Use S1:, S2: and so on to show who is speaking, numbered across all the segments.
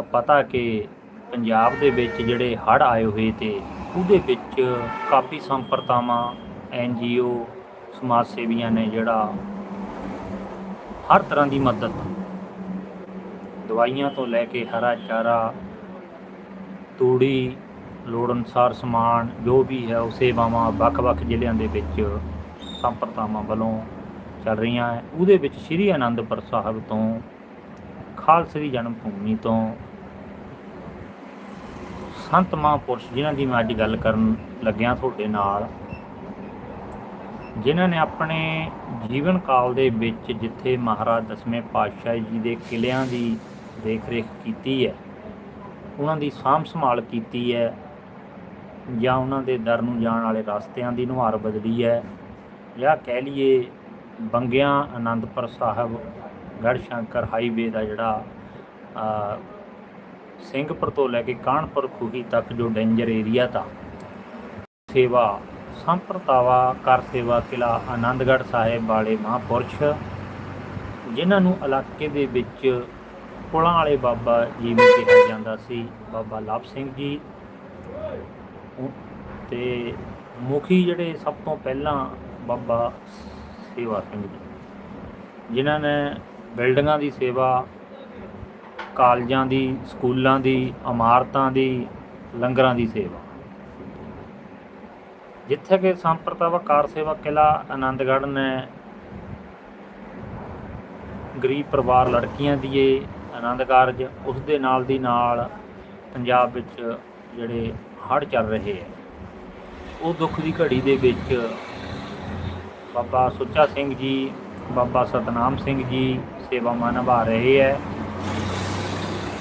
S1: ਪਤਾ ਕਿ ਪੰਜਾਬ ਦੇ ਵਿੱਚ ਜਿਹੜੇ ਹੜ੍ਹ ਆਏ ਹੋਏ ਤੇ ਉਹਦੇ ਵਿੱਚ ਕਾਫੀ ਸੰਪਰਦਾਵਾਂ ਐਨ ਜੀ ਓ, ਸਮਾਜ ਸੇਵੀਆਂ ਨੇ ਜਿਹੜਾ ਹਰ ਤਰ੍ਹਾਂ ਦੀ ਮਦਦ, ਦਵਾਈਆਂ ਤੋਂ ਲੈ ਕੇ ਹਰਾ ਚਾਰਾ, ਤੂੜੀ, ਲੋੜ ਅਨੁਸਾਰ ਸਮਾਨ, ਜੋ ਵੀ ਹੈ ਉਹ ਸੇਵਾਵਾਂ ਵੱਖ-ਵੱਖ ਜ਼ਿਲ੍ਹਿਆਂ ਦੇ ਵਿੱਚ ਸੰਪਰਦਾਵਾਂ ਵੱਲੋਂ ਚੱਲ ਰਹੀਆਂ ਹੈ। ਉਹਦੇ ਵਿੱਚ ਸ੍ਰੀ ਅਨੰਦਪੁਰ ਸਾਹਿਬ ਤੋਂ ਖਾਲਸੇ ਦੀ ਜਨਮ ਭੂਮੀ ਤੋਂ ਸੰਤ ਮਹਾਂਪੁਰਸ਼ ਜਿਨ੍ਹਾਂ ਦੀ ਮੈਂ ਅੱਜ ਗੱਲ ਕਰਨ ਲੱਗਿਆ ਤੁਹਾਡੇ ਨਾਲ, ਜਿਨ੍ਹਾਂ ਨੇ ਆਪਣੇ ਜੀਵਨ ਕਾਲ ਦੇ ਵਿੱਚ ਜਿੱਥੇ ਮਹਾਰਾਜ ਦਸਵੇਂ ਪਾਤਸ਼ਾਹ ਜੀ ਦੇ ਕਿਲਿਆਂ ਦੀ ਦੇਖ-ਰੇਖ ਕੀਤੀ ਹੈ, ਉਹਨਾਂ ਦੀ ਸਾਂਭ ਸੰਭਾਲ ਕੀਤੀ ਹੈ, ਜਾਂ ਉਹਨਾਂ ਦੇ ਦਰ ਨੂੰ ਜਾਣ ਵਾਲੇ ਰਸਤਿਆਂ ਦੀ ਨੁਹਾਰ ਬਦਲੀ ਹੈ, ਜਾਂ ਕਹਿ ਲਈਏ ਬੰਗਿਆਂ ਆਨੰਦਪੁਰ ਸਾਹਿਬ ਗੜ੍ਹ ਸ਼ੰਕਰ ਹਾਈਵੇ ਦਾ ਜਿਹੜਾ ਸਿੰਘਪੁਰ ਤੋਂ ਲੈ ਕੇ ਕਾਨਪੁਰ ਖੂਹੀ ਤੱਕ ਜੋ ਡੇਂਜਰ ਏਰੀਆ ਤਾ, ਸੇਵਾ, ਸੰਪਰਤਾਵਾ, ਕਰ ਸੇਵਾ ਕਿਲਾ, ਆਨੰਦਗੜ੍ਹ ਸਾਹਿਬ ਵਾਲੇ ਮਹਾਂਪੁਰਸ਼, ਜਿਨ੍ਹਾਂ ਨੂੰ ਇਲਾਕੇ ਦੇ ਵਿੱਚ ਪੁਲਾਂ ਵਾਲੇ ਬਾਬਾ ਜੀ ਵੀ ਕਿਹਾ ਜਾਂਦਾ ਸੀ, ਬਾਬਾ ਲਾਭ ਸਿੰਘ ਜੀ। ਉਹ- ਤੇ ਮੁਖੀ ਜਿਹੜੇ ਸਭ ਤੋਂ ਪਹਿਲਾਂ ਬਾਬਾ ਸੇਵਾ ਸਿੰਘ ਜੀ, ਜਿਨ੍ਹਾਂ ਨੇ ਬਿਲਡਿੰਗਾਂ ਦੀ ਸੇਵਾ, ਕਾਲਜਾਂ ਦੀ, ਸਕੂਲਾਂ ਦੀ, ਇਮਾਰਤਾਂ ਦੀ, ਲੰਗਰਾਂ ਦੀ ਸੇਵਾ। ਜਿੱਥੇ ਕਿ ਸੰਪਰਦਾਵਾ ਕਾਰ ਸੇਵਾ ਕਿਲਾ ਆਨੰਦਗੜ੍ਹ ਨੇ ਗਰੀਬ ਪਰਿਵਾਰ ਲੜਕੀਆਂ ਦੀ ਦੀਏ ਆਨੰਦ ਕਾਰਜ, ਉਸ ਦੇ ਨਾਲ ਦੀ ਨਾਲ ਪੰਜਾਬ ਵਿੱਚ ਜਿਹੜੇ ਹੜ੍ਹ ਚੱਲ ਰਹੇ ਹੈ ਉਹ ਦੁੱਖ ਦੀ ਘੜੀ ਦੇ ਵਿੱਚ ਬਾਬਾ ਸੁੱਚਾ ਸਿੰਘ ਜੀ, ਬਾਬਾ ਸਤਨਾਮ ਸਿੰਘ ਜੀ ਸੇਵਾਵਾਂ ਨਿਭਾ ਰਹੇ ਹੈ।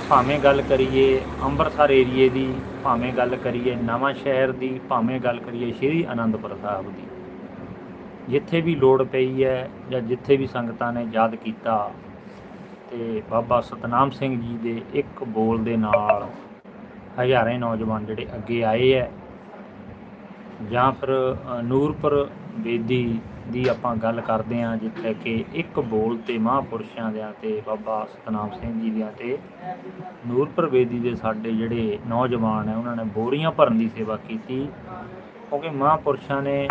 S1: ਭਾਵੇਂ ਗੱਲ ਕਰੀਏ ਅੰਮ੍ਰਿਤਸਰ ਏਰੀਏ ਦੀ, ਭਾਵੇਂ ਗੱਲ ਕਰੀਏ ਨਵਾਂ ਸ਼ਹਿਰ ਦੀ, ਭਾਵੇਂ ਗੱਲ ਕਰੀਏ ਸ਼੍ਰੀ ਅਨੰਦਪੁਰ ਸਾਹਿਬ ਦੀ। ਜਿੱਥੇ ਵੀ ਲੋੜ ਪਈ ਹੈ ਜਾਂ ਜਿੱਥੇ ਵੀ ਸੰਗਤਾਂ ਨੇ ਯਾਦ ਕੀਤਾ ਤੇ ਬਾਬਾ ਸਤਨਾਮ ਸਿੰਘ ਜੀ ਦੇ ਇੱਕ ਬੋਲ ਦੇ ਨਾਲ ਹਜ਼ਾਰੇ ਨੌਜਵਾਨ ਜਿਹੜੇ ਅੱਗੇ ਆਏ ਹੈ ਜਾਂ ਫਿਰ ਨੂਰਪੁਰ ਬੇਦੀ ਦੀ ਆਪਾਂ ਗੱਲ ਕਰਦੇ ਹਾਂ, ਜਿੱਥੇ ਕਿ ਇੱਕ ਬੋਲ ਤੇ ਮਹਾਂਪੁਰਸ਼ਾਂ ਦਿਆਂ ਤੇ ਬਾਬਾ ਸਤਨਾਮ ਸਿੰਘ ਜੀ ਦੀਆਂ ਤੇ ਨੂਰਪੁਰ ਬੇਦੀ ਦੇ ਸਾਡੇ ਜਿਹੜੇ ਨੌਜਵਾਨ ਹੈ, ਉਹਨਾਂ ਨੇ ਬੋਰੀਆਂ ਭਰਨ ਦੀ ਸੇਵਾ ਕੀਤੀ। ਕਿਉਂਕਿ ਮਹਾਂਪੁਰਸ਼ਾਂ ਨੇ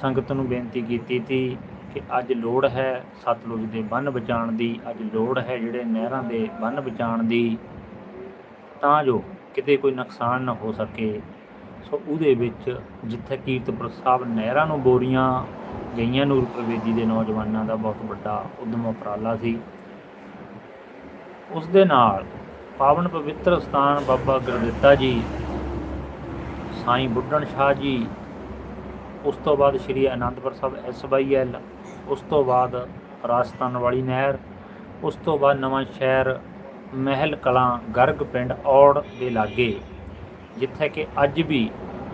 S1: ਸੰਗਤ ਨੂੰ ਬੇਨਤੀ ਕੀਤੀ ਸੀ ਕਿ ਅੱਜ ਲੋੜ ਹੈ ਸਤਲੁਜ ਦੇ ਬੰਨ ਬਚਾਉਣ ਦੀ, ਅੱਜ ਲੋੜ ਹੈ ਜਿਹੜੇ ਨਹਿਰਾਂ ਦੇ ਬੰਨ ਬਚਾਉਣ ਦੀ, ਤਾਂ ਜੋ ਕਿਤੇ ਕੋਈ ਨੁਕਸਾਨ ਨਾ ਹੋ ਸਕੇ। ਸੋ ਉਹਦੇ ਵਿੱਚ ਜਿੱਥੇ ਕੀਰਤਪੁਰ ਸਾਹਿਬ ਨਹਿਰਾਂ ਨੂੰ ਬੋਰੀਆਂ ਗਈਆਂ ਨੂਰ ਪ੍ਰਵੇਦੀ ਦੇ ਨੌਜਵਾਨਾਂ ਦਾ ਬਹੁਤ ਵੱਡਾ ਉਦਮ ਉਪਰਾਲਾ ਸੀ। ਉਸ ਦੇ ਨਾਲ ਪਾਵਨ ਪਵਿੱਤਰ ਸਥਾਨ ਬਾਬਾ ਗੁਰਦਿੱਤਾ ਜੀ, ਸਾਈਂ ਬੁੱਢਣ ਸ਼ਾਹ ਜੀ, ਉਸ ਤੋਂ ਬਾਅਦ ਸ਼੍ਰੀ ਅਨੰਦਪੁਰ ਸਾਹਿਬ ਐਸਵਾਈਐਲ ਉਸ ਤੋਂ ਬਾਅਦ ਰਾਜਸਥਾਨ ਵਾਲੀ ਨਹਿਰ, ਉਸ ਤੋਂ ਬਾਅਦ ਨਵਾਂ ਸ਼ਹਿਰ ਮਹਿਲ ਕਲਾਂ ਗਰਗ ਪਿੰਡ ਔੜ ਦੇ ਲਾਗੇ ਜਿੱਥੇ ਕਿ ਅੱਜ ਵੀ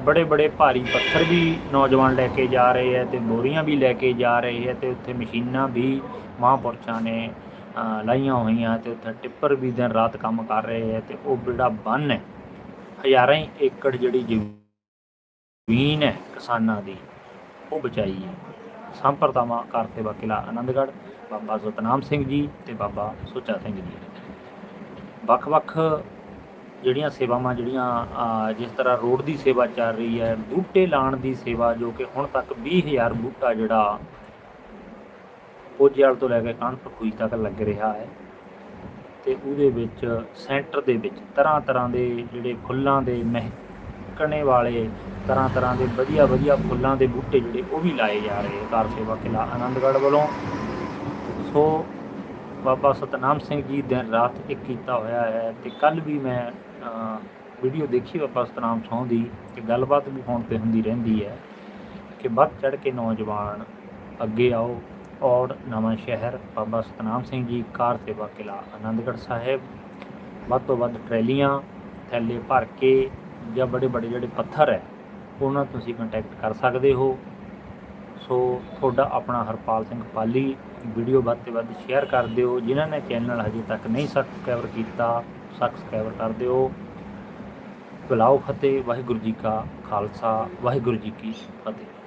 S1: ਬੜੇ ਬੜੇ ਭਾਰੀ ਪੱਥਰ ਵੀ ਨੌਜਵਾਨ ਲੈ ਕੇ ਜਾ ਰਹੇ ਹੈ ਤੇ ਬੋਰੀਆਂ ਵੀ ਲੈ ਕੇ ਜਾ ਰਹੇ ਹੈ ਤੇ ਉੱਥੇ ਮਸ਼ੀਨਾਂ ਵੀ ਮਹਾਂਪੁਰਸ਼ਾਂ ਨੇ ਲਾਈਆਂ ਹੋਈਆਂ ਤੇ ਉੱਥੇ ਟਿੱਪਰ ਵੀ ਦਿਨ ਰਾਤ ਕੰਮ ਕਰ ਰਹੇ ਹੈ ਤੇ ਉਹ ਜਿਹੜਾ ਬੰਨ ਹੈ। ਹਜ਼ਾਰਾਂ ਹੀ ਏਕੜ ਜਿਹੜੀ ਜ਼ਮੀਨ ਹੈ ਕਿਸਾਨਾਂ ਦੀ, ਉਹ ਬਚਾਈ ਹੈ। ਸੰਪਰਦਾਵਾਂ ਕਰ ਸੇਵਾ ਕਿਲਾ ਆਨੰਦਗੜ੍ਹ, ਬਾਬਾ ਸਤਨਾਮ ਸਿੰਘ ਜੀ ਤੇ ਬਾਬਾ ਸੁੱਚਾ ਸਿੰਘ ਜੀ। ਵੱਖ-ਵੱਖ ਜਿਹੜੀਆਂ ਸੇਵਾਵਾਂ, ਜਿਹੜੀਆਂ ਜਿਸ ਤਰ੍ਹਾਂ ਰੋਡ ਦੀ ਸੇਵਾ ਚੱਲ ਰਹੀ ਹੈ, ਬੂਟੇ ਲਾਉਣ ਦੀ ਸੇਵਾ ਜੋ ਕਿ ਹੁਣ ਤੱਕ 20000 ਬੂਟਾ ਜਿਹੜਾ ਪੋਜੇਵਾਲ ਤੋਂ ਲੈ ਕੇ ਕਾਨਪੁਰ ਖੂਹੀ ਤੱਕ ਲੱਗ ਰਿਹਾ ਹੈ ਤੇ ਉਹਦੇ ਵਿੱਚ ਸੈਂਟਰ ਦੇ ਵਿੱਚ ਤਰ੍ਹਾਂ ਤਰ੍ਹਾਂ ਦੇ ਜਿਹੜੇ ਫੁੱਲਾਂ ਦੇ ਮਹਿਕਣੇ ਵਾਲੇ, ਤਰ੍ਹਾਂ ਤਰ੍ਹਾਂ ਦੇ ਵਧੀਆ ਵਧੀਆ ਫੁੱਲਾਂ ਦੇ ਬੂਟੇ ਜਿਹੜੇ ਉਹ ਵੀ ਲਾਏ ਜਾ ਰਹੇ ਕਾਰ ਸੇਵਾ ਕਿਲਾ ਆਨੰਦਗੜ੍ਹ ਵੱਲੋਂ। ਸੋ ਬਾਬਾ ਸਤਨਾਮ ਸਿੰਘ ਜੀ ਦਿਨ ਰਾਤ ਇੱਕ ਕੀਤਾ ਹੋਇਆ ਹੈ ਤੇ ਕੱਲ ਵੀ ਮੈਂ ਵੀਡੀਓ ਦੇਖੀ ਬਾਬਾ ਸਤਨਾਮ ਸੌਂ ਦੀ ਤੇ ਗੱਲਬਾਤ ਵੀ ਫੋਨ ਤੇ ਹੁੰਦੀ ਰਹਿੰਦੀ ਹੈ ਕਿ ਵੱਧ ਚੜ ਕੇ ਨੌਜਵਾਨ ਅੱਗੇ ਆਓ ਔਰ ਨਵਾਂ ਸ਼ਹਿਰ, ਬਾਬਾ ਸਤਨਾਮ ਸਿੰਘ ਜੀ ਕਾਰ ਸੇਵਾ ਕਿਲਾ, ਆਨੰਦਗੜ੍ਹ ਸਾਹਿਬ। ਵੱਧ ਤੋਂ ਵੱਧ ਟਰੈਲੀਆਂ, ਥੈਲੇ ਭਰ ਕੇ ਜਾਂ ਬੜੇ ਬੜੇ ਜਿਹੜੇ ਪੱਥਰ ਹੈ, ਉਹਨਾਂ ਤੁਸੀਂ ਕੰਟੈਕਟ ਕਰ ਸਕਦੇ ਹੋ। ਸੋ ਤੁਹਾਡਾ ਆਪਣਾ ਹਰਪਾਲ ਸਿੰਘ ਪਾਲੀ ਵੀਡੀਓ ਵੱਧ ਤੋਂ ਵੱਧ ਸ਼ੇਅਰ ਕਰ ਦਿਓ। ਜਿਨ੍ਹਾਂ ਨੇ ਚੈਨਲ ਹਜੇ ਤੱਕ ਨਹੀਂ ਸਬਸਕ੍ਰਾਈਬ ਕੀਤਾ ਸਬਸਕ੍ਰਾਈਬ ਕਰ ਦਿਓ। ਬੁਲਾਓ ਫਤਿਹ ਵਾਹਿਗੁਰੂ ਜੀ ਕਾ ਖਾਲਸਾ ਵਾਹਿਗੁਰੂ ਜੀ ਕੀ ਫਤਿਹ।